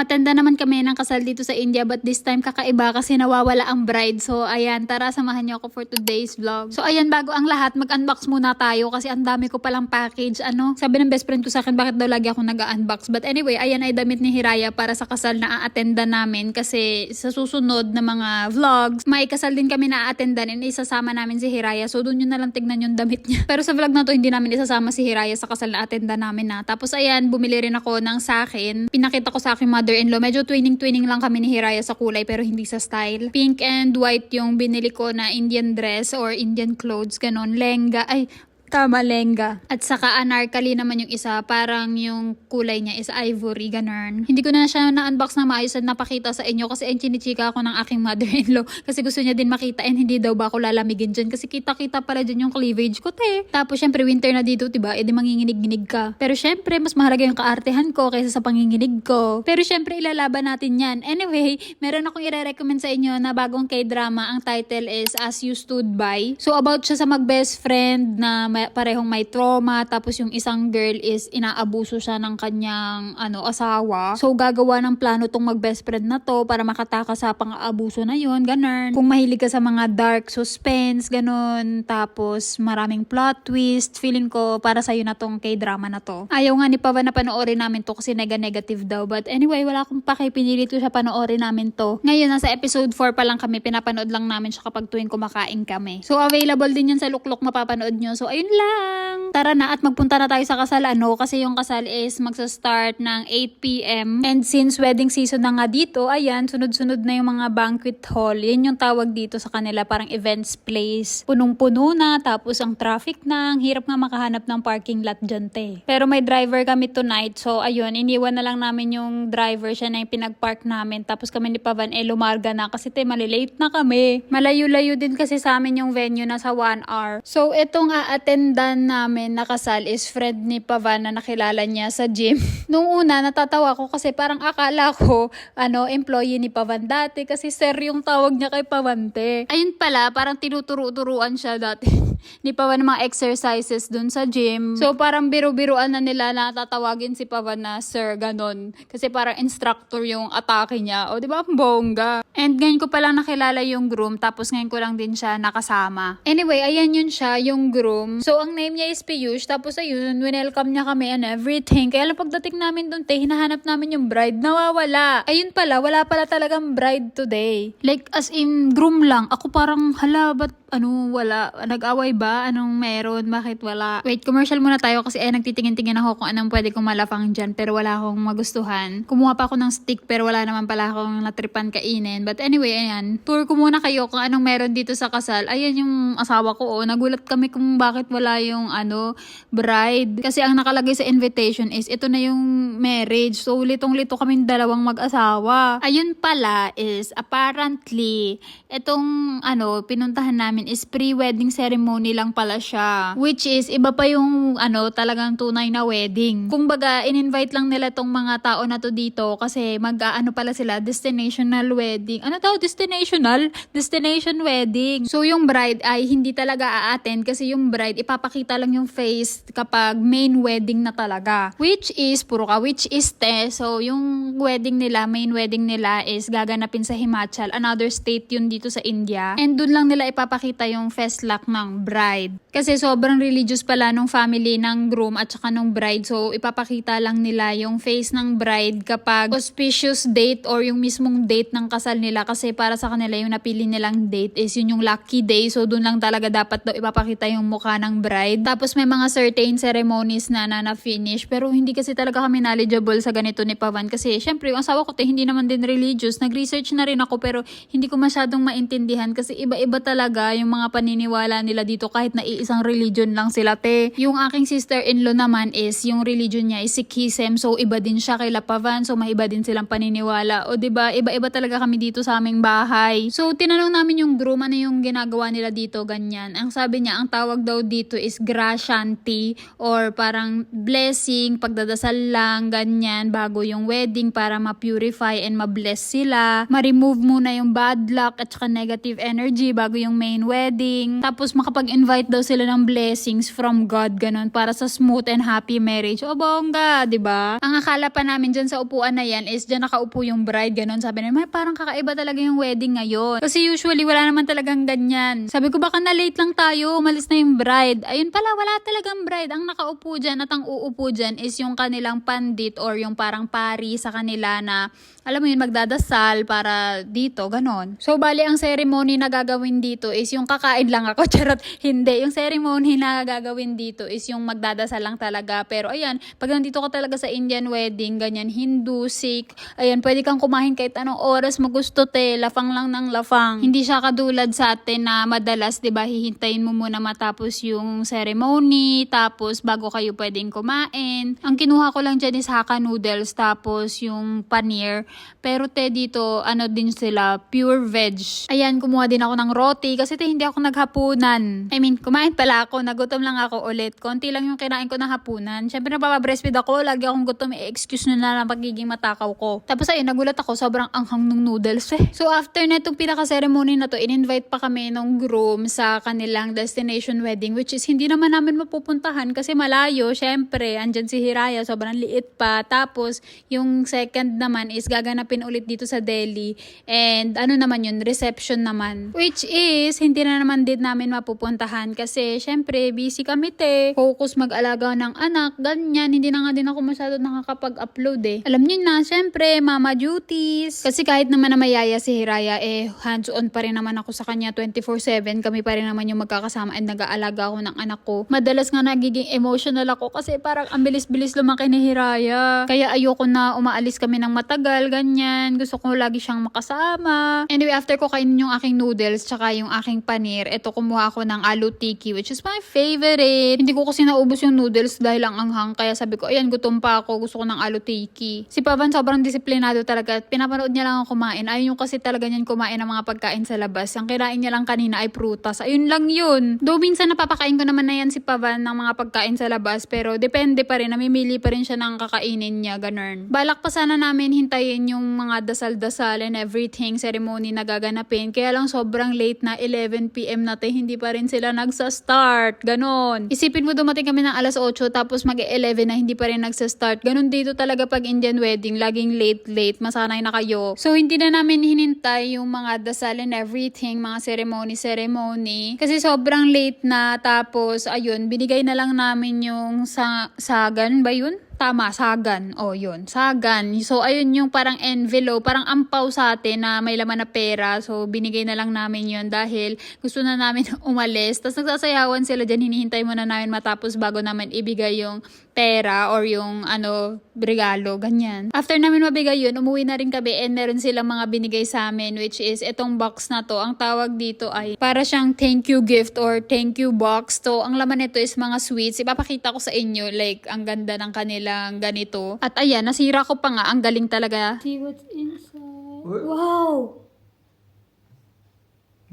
Umatenda naman kami ng kasal dito sa India but this time kakaiba kasi nawawala ang bride. So ayan, tara samahan niyo ako for today's vlog. So ayan, bago ang lahat, mag-unbox muna tayo kasi ang dami ko palang package. Ano, sabi ng best friend ko sa akin, bakit daw lagi ako nag-unbox? But anyway, ayan ay damit ni Hiraya para sa kasal na a-attenda namin kasi sa susunod na mga vlogs, may kasal din kami na a-attenda and isasama namin si Hiraya. So doon yun na lang tignan yung damit niya. Pero sa vlog na to, hindi namin isasama si Hiraya sa kasal na attenda namin na. Tapos ayan, bumili rin ako ng sa akin. Pinakita ko sa aking mother-in-law. Medyo twinning-twinning lang kami ni Hiraya sa kulay pero hindi sa style. Pink and white yung binili ko na Indian dress or Indian clothes, ganon. Lenga. Ay, Tama, lenga. At saka anarkali naman yung isa, parang yung kulay niya is ivory, ganun. Hindi ko na siya na-unbox na maayos at napakita sa inyo kasi ang chinichika ako ng aking mother-in-law kasi gusto niya din makita and hindi daw ba ako lalamigin dyan kasi kita-kita pala dyan yung cleavage ko, te. Tapos syempre winter na dito, diba? E di manginginig-ginig ka. Pero syempre, mas mahalaga yung kaartehan ko kaysa sa panginginig ko. Pero syempre, ilalaban natin yan. Anyway, meron akong i-recommend sa inyo na bagong k-drama. Ang title is As You Stood By. So about siya sa mag-best friend na may, parehong may trauma tapos yung isang girl is inaabuso siya ng kanyang ano asawa. So gagawa ng plano tong mag-best friend na to para makatakas sa pang-aabuso na yon ganun. Kung mahilig ka sa mga dark suspense, ganun. Tapos maraming plot twist. Feeling ko para sa'yo na tong k-drama na to. Ayaw nga ni Pava na panoorin namin to kasi nega-negative daw. But anyway, wala akong paki. Pinilit ko siya panoorin namin to. Ngayon, nasa episode 4 pa lang kami. Pinapanood lang namin siya kapag tuwing kumakain kami. So available din yan sa Luklok mapapanood nyo. So ayun lang. Tara na at magpunta na tayo sa kasal. Ano? Kasi yung kasal is magsa-start ng 8pm. And since wedding season na nga dito, ayan, sunod-sunod na yung mga banquet hall. Yan yung tawag dito sa kanila. Parang events place. Punong-puno na. Tapos ang traffic na. Ang hirap nga makahanap ng parking lot dyan, te. Pero may driver kami tonight. So, ayun, iniwan na lang namin yung driver. Siya na yung pinag-park namin. Tapos kami ni Pavan, eh, lumarga na. Kasi, te, malilate na kami. Malayo-layo din kasi sa amin yung venue. Nasa 1 hour. So, itong a-attendan namin na kasal is friend ni Pavan na nakilala niya sa gym. Nung una, natatawa ko kasi parang akala ko, ano, employee ni Pavan dati. Kasi sir yung tawag niya kay Pavante. Ayun pala, parang tinuturo-turuan siya dati. ni Pavan ng mga exercises dun sa gym. So parang biro-biroan na nila na tatawagin si Pavan na sir, ganon. Kasi parang instructor yung atake niya. O di ba, bongga. And ngayon ko palang nakilala yung groom, tapos ngayon ko lang din siya nakasama. Anyway, ayan yun siya, yung groom. So ang name niya is Piyush, tapos ayun, welcome niya kami and everything. Kaya lang pagdating namin dun, te, hinahanap namin yung bride, nawawala. Ayun pala, wala pala talagang bride today. Like, as in, groom lang. Ako parang, hala, ba't ano, wala, nag-away ba? Anong meron? Bakit wala? Wait, commercial muna tayo kasi eh, nagtitingin-tingin ako kung anong pwede kong malafang dyan pero wala akong magustuhan. Kumuha pa ako ng stick pero wala naman pala akong natripan kainin. But anyway, ayan. Tour ko muna kayo kung anong meron dito sa kasal. Ayan yung asawa ko, oh. Nagulat kami kung bakit wala yung, ano, bride. Kasi ang nakalagay sa invitation is, ito na yung marriage. So, litong-lito kaming dalawang mag-asawa. Ayun pala is, apparently, itong, ano, pinuntahan namin is pre-wedding ceremony lang pala siya. Which is, iba pa yung, ano, talagang tunay na wedding. Kung baga, in-invite lang nila tong mga tao na to dito kasi mag-ano pala sila, destinational wedding. Ano tawag? Destinational? Destination wedding. So, yung bride ay hindi talaga a-attend kasi yung bride, ipapakita lang yung face kapag main wedding na talaga. Which is, puro ka, which is te. So, yung wedding nila, main wedding nila is gaganapin sa Himachal. Another state yun dito sa India. And dun lang nila ipapakita yung festlock ng bride. Kasi sobrang religious pala nung family ng groom at saka nung bride. So, ipapakita lang nila yung face ng bride kapag auspicious date or yung mismong date ng kasal nila. Kasi para sa kanila, yung napili nilang date is yun yung lucky day. So, dun lang talaga dapat daw ipapakita yung mukha ng bride. Tapos, may mga certain ceremonies na na na-finish. Pero hindi kasi talaga kami knowledgeable sa ganito ni Pavan. Kasi, syempre, yung asawa ko, te, hindi naman din religious. Nag-research na rin ako pero hindi ko masyadong maintindihan kasi iba-iba talaga yung mga paniniwala nila dito kahit na iisang religion lang sila, te. Yung aking sister-in-law naman is, yung religion niya is Sikhism. So, iba din siya kay Pavan. So, maiba din silang paniniwala. O, ba Iba-iba talaga kami dito sa aming bahay. So, tinanong namin yung groom ano yung ginagawa nila dito, ganyan. Ang sabi niya, ang tawag daw dito is grashanti or parang blessing, pagdadasal lang, ganyan, bago yung wedding para ma-purify and ma-bless sila. Ma-remove muna yung bad luck at saka negative energy bago yung main wedding. Tapos, makapag mag-invite daw sila ng blessings from God, ganun, para sa smooth and happy marriage. O, bongga, di ba? Ang akala pa namin dyan sa upuan na yan is dyan nakaupo yung bride, ganun. Sabi namin, "May parang kakaiba talaga yung wedding ngayon. Kasi usually, wala naman talagang ganyan. Sabi ko, baka na-late lang tayo, umalis na yung bride. Ayun pala, wala talagang bride. Ang nakaupo dyan at ang uupo dyan is yung kanilang pandit or yung parang pari sa kanila na, alam mo yun, magdadasal para dito, ganon. So, bali, ang ceremony na gagawin dito is yung kakain lang ako. Charot, hindi. Yung ceremony na gagawin dito is yung magdadasal lang talaga. Pero, ayan, pag nandito ka talaga sa Indian wedding, ganyan, Hindu, Sikh, ayan, pwede kang kumain kahit anong oras mo gusto, te. Lafang lang ng lafang. Hindi siya kadulad sa atin na madalas, di ba, hihintayin mo muna matapos yung ceremony, tapos bago kayo pwedeng kumain. Ang kinuha ko lang dyan is haka noodles, tapos yung paneer. Pero te, dito, ano din sila, pure veg. Ayan, kumuha din ako ng roti kasi te, hindi ako naghapunan. I mean, kumain pala ako, nagutom lang ako ulit. Konti lang yung kinain ko ng hapunan. Siyempre, napapabreastfeed ako, lagi akong gutom, i-excuse nyo na lang pagiging matakaw ko. Tapos ayun, nagulat ako, sobrang anghang ng noodles eh. So after na itong pinaka-ceremony na to, in-invite pa kami ng groom sa kanilang destination wedding, which is hindi naman namin mapupuntahan kasi malayo, syempre, andyan si Hiraya, sobrang liit pa. Tapos, yung second naman is gaganapin ulit dito sa Delhi. And ano naman yun, reception naman. Which is, hindi na naman din namin mapupuntahan kasi syempre, busy kami te. Focus mag-alaga ng anak, ganyan. Hindi na nga din ako masyado nakakapag-upload eh. Alam niyo na, syempre, mama duties. Kasi kahit naman na mayaya si Hiraya, eh, hands-on pa rin naman ako sa kanya 24-7. Kami pa rin naman yung magkakasama and nag-aalaga ako ng anak ko. Madalas nga nagiging emotional ako kasi parang ang bilis-bilis lumaki ni Hiraya. Kaya ayoko na umaalis kami ng matagal, ganyan. Gusto ko lagi siyang makasama. Anyway, after ko kainin yung aking noodles tsaka yung aking panir, eto kumuha ako ng aloo tiki which is my favorite. Hindi ko kasi naubos yung noodles dahil ang anghang. Kaya sabi ko, ayan, gutom pa ako. Gusto ko ng aloo tiki. Si Pavan sobrang disiplinado talaga. at Pinapanood niya lang ako kumain. Ayaw yung kasi talaga niyan kumain ng mga pagkain sa labas. Ang kinain niya lang kanina ay prutas. Ayun lang yun. Though minsan napapakain ko naman na yan si Pavan ng mga pagkain sa labas. Pero depende pa rin. Namimili pa rin siya ng kakainin niya. Ganun. Balak pa sana namin hintayin yung mga dasal-dasal and everything ceremony na gaganapin. Kaya lang sobrang late na 11pm na tayo. Hindi pa rin sila nagsa-start. Ganon. Isipin mo dumating kami ng alas 8 tapos mag-11 na hindi pa rin nagsa-start. Ganon dito talaga pag Indian wedding. Laging late-late. Masanay na kayo. So hindi na namin hinintay yung mga dasal and everything. Mga ceremony-ceremony. Kasi sobrang late na. Tapos ayun, binigay na lang namin yung sa sagan ba yun? Tama, sagan. O, yun. Sagan. So, ayun yung parang envelope, parang ampaw sa atin na may laman na pera. So, binigay na lang namin yun dahil gusto na namin umalis. Tapos, nagsasayawan sila dyan. Hinihintay muna namin matapos bago namin ibigay yung pera or yung ano, regalo, ganyan. After namin mabigay yun, umuwi na rin kami and meron silang mga binigay sa amin which is itong box na to. Ang tawag dito ay para siyang thank you gift or thank you box. To, ang laman nito is mga sweets. Ipapakita ko sa inyo like ang ganda ng kanilang ganito. At ayan, nasira ko pa nga. Ang galing talaga. See what's inside. What? Wow!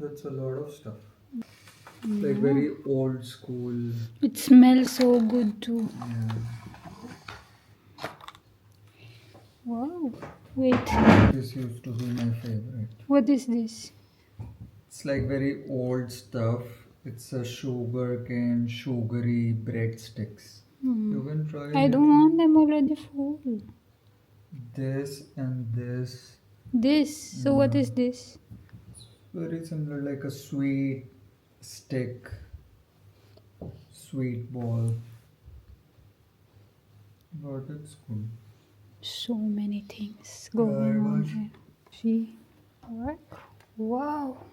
That's a lot of stuff. Like very old school. It smells so good too. Yeah. Wow. Wait, This used to be my favorite. what is this? It's like very old stuff. It's a sugar cane, sugary breadsticks. Hmm. You can try. I it. don't want them already full. this and this. This. So what is this? Very similar, like a sweet stick, sweet ball. Wow, that's cool. So many things going on here. She. Wow.